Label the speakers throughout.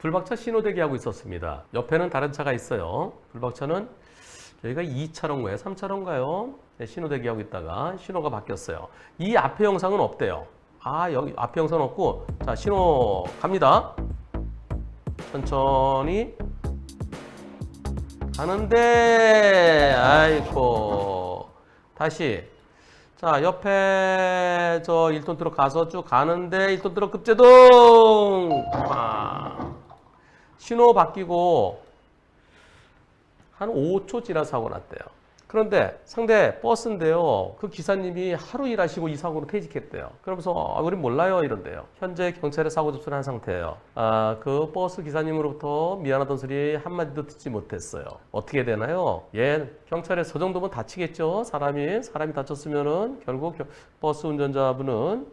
Speaker 1: 불박차 신호 대기하고 있었습니다. 옆에는 다른 차가 있어요. 불박차는 여기가 2차로인가요? 3차로인가요? 네, 신호 대기하고 있다가 신호가 바뀌었어요. 이 앞에 영상은 없대요. 아, 여기 앞에 영상은 없고, 자, 신호 갑니다. 천천히 가는데, 아이고, 다시. 자, 옆에 저 1톤 트럭 가서 쭉 가는데 1톤 트럭 급제동! 아, 신호 바뀌고 한 5초 지나 사고 났대요. 그런데 상대 버스인데요. 그 기사님이 하루 일하시고 이 사고로 퇴직했대요. 그러면서 아, 우린 몰라요 이런데요. 현재 경찰에 사고 접수를 한 상태예요. 아, 그 버스 기사님으로부터 미안하던 소리 한마디도 듣지 못했어요. 어떻게 되나요? 예, 경찰에 저 정도면 다치겠죠. 사람이 사람이 다쳤으면은 결국 겨- 버스 운전자분은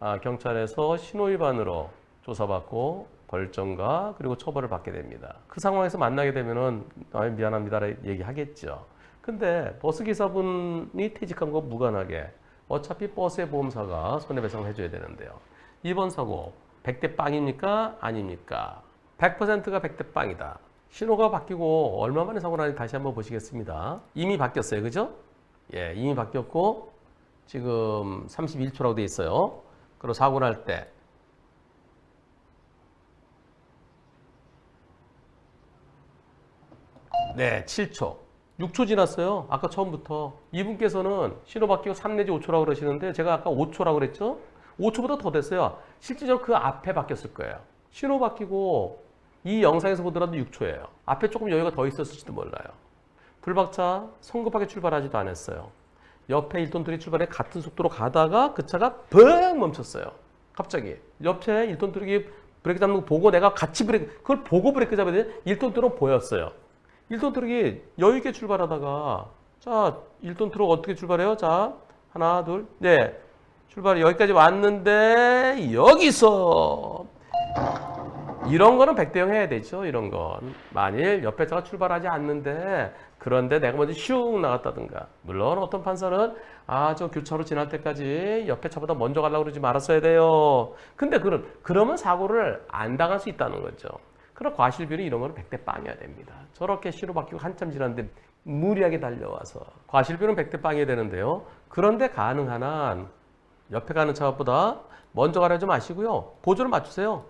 Speaker 1: 아, 경찰에서 신호 위반으로 조사받고 벌점과 그리고 처벌을 받게 됩니다. 그 상황에서 만나게 되면은 아, 미안합니다라 얘기하겠죠. 근데 버스 기사분이 퇴직한 거 무관하게 어차피 버스의 보험사가 손해배상을 해줘야 되는데요. 이번 사고 100대 빵입니까? 아닙니까? 100%가 100대 빵이다. 신호가 바뀌고 얼마 만에 사고 나는지 다시 한번 보시겠습니다. 이미 바뀌었어요. 그죠? 예, 이미 바뀌었고 지금 31초라고 돼 있어요. 그리고 사고 날 때 네, 7초. 6초 지났어요. 아까 처음부터. 이분께서는 신호 바뀌고 3 내지 5초라고 그러시는데 제가 아까 5초라고 그랬죠? 5초보다 더 됐어요. 실질적으로 그 앞에 바뀌었을 거예요. 신호 바뀌고 이 영상에서 보더라도 6초예요. 앞에 조금 여유가 더 있었을지도 몰라요. 불박차 성급하게 출발하지도 않았어요. 옆에 1톤들이 출발해 같은 속도로 가다가 그 차가 벙 멈췄어요. 갑자기. 옆에 1톤들이 브레이크 잡는 거 보고 내가 같이 브레이크, 그걸 보고 브레이크 잡아야 돼. 1톤들은 보였어요. 1톤 트럭이 여유 있게 출발하다가 자 1톤 트럭 어떻게 출발해요? 자 하나 둘 네. 출발이 여기까지 왔는데 여기서 이런 거는 백대형 해야 되죠 이런 건. 만일 옆에 차가 출발하지 않는데 그런데 내가 먼저 슉 나갔다든가. 물론 어떤 판사는 아 저 교차로 지날 때까지 옆에 차보다 먼저 가려고 그러지 말았어야 돼요. 근데 그런 그러면 사고를 안 당할 수 있다는 거죠 그럼 과실비는 이런 거는 100대 빵이어야 됩니다. 저렇게 신호 바뀌고 한참 지났는데 무리하게 달려와서 과실비는 100대 빵이어야 되는데요. 그런데 가능한 한 옆에 가는 차보다 먼저 가려지 마시고요. 보조를 맞추세요.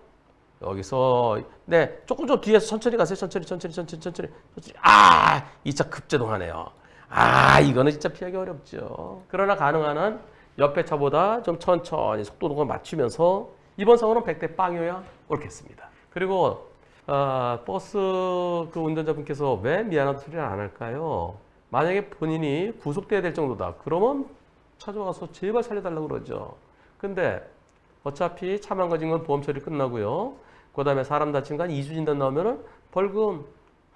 Speaker 1: 여기서 네 조금 좀 뒤에서 천천히 가세요. 천천히 천천히 천천히 천천히 천천히 아 이 차 급제동하네요. 아 이거는 진짜 피하기 어렵죠. 그러나 가능한 한 옆에 차보다 좀 천천히 속도를 맞추면서 이번 사고는 100대 빵이어야 옳겠습니다. 그리고 아, 버스 그 운전자분께서 왜 미안하다 소리를 안 할까요? 만약에 본인이 구속돼야 될 정도다. 그러면 찾아와서 제발 살려달라고 그러죠. 근데 어차피 차 망가진 건 보험 처리 끝나고요. 그 다음에 사람 다친 거한 2주 진단 나오면은 벌금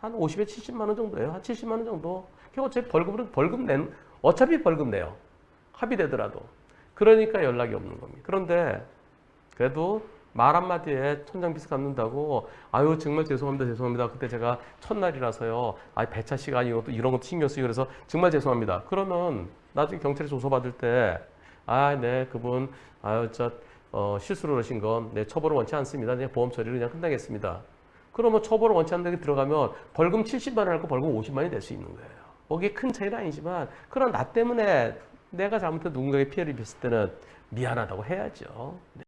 Speaker 1: 한 50에 70만 원 정도예요. 한 70만 원 정도. 그 어차피 벌금은 벌금 낸, 어차피 벌금 내요. 합의되더라도. 그러니까 연락이 없는 겁니다. 그런데 그래도 말 한마디에 천장 비스 갚는다고. 아유 정말 죄송합니다 죄송합니다. 그때 제가 첫날이라서요. 아 배차 시간이 이것도 이런 것도 신경 쓰이고 그래서 정말 죄송합니다. 그러면 나중에 경찰에 조서받을 때 아 네 그분 아유 저 어, 실수로 그러신 건내 처벌을 원치 않습니다. 그냥 보험 처리를 그냥 끝나겠습니다. 그러면 처벌을 원치 않는 데 들어가면 벌금 70만 원 할거 벌금 50만 원이 될 수 있는 거예요. 거기에 큰 차이는 아니지만 그런 나 때문에 내가 잘못해 누군가에게 피해를 입혔을 때는 미안하다고 해야죠. 네.